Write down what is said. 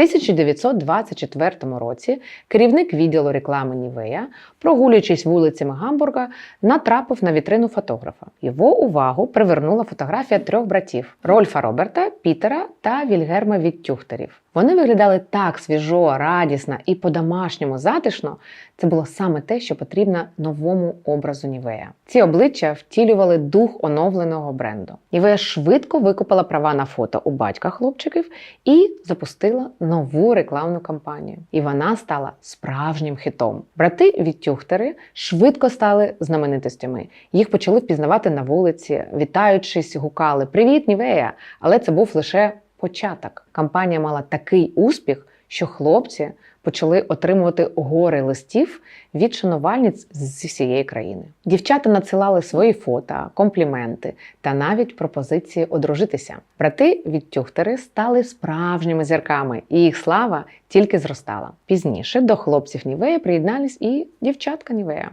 1924 році керівник відділу реклами Нівея, прогулюючись вулицями Гамбурга, натрапив на вітрину фотографа. Його увагу привернула фотографія трьох братів: Рольфа Роберта, Пітера та Вільгерма Віттюхтерів. Вони виглядали так свіжо, радісно і по-домашньому затишно. Це було саме те, що потрібно новому образу Нівея. Ці обличчя втілювали дух оновленого бренду. Нівея швидко викупила права на фото у батька хлопчиків і запустила нову рекламну кампанію. І вона стала справжнім хітом. Брати Віттюхтери швидко стали знаменитостями. Їх почали впізнавати на вулиці, вітаючись, гукали Привіт, Нівея! Але це був лише початок. Кампанія мала такий успіх, що хлопці почали отримувати гори листів від шанувальниць з всієї країни. Дівчата надсилали свої фото, компліменти та навіть пропозиції одружитися. Брати від Тюхтери стали справжніми зірками, і їх слава тільки зростала. Пізніше до хлопців Нівея приєднались і дівчатка Нівея.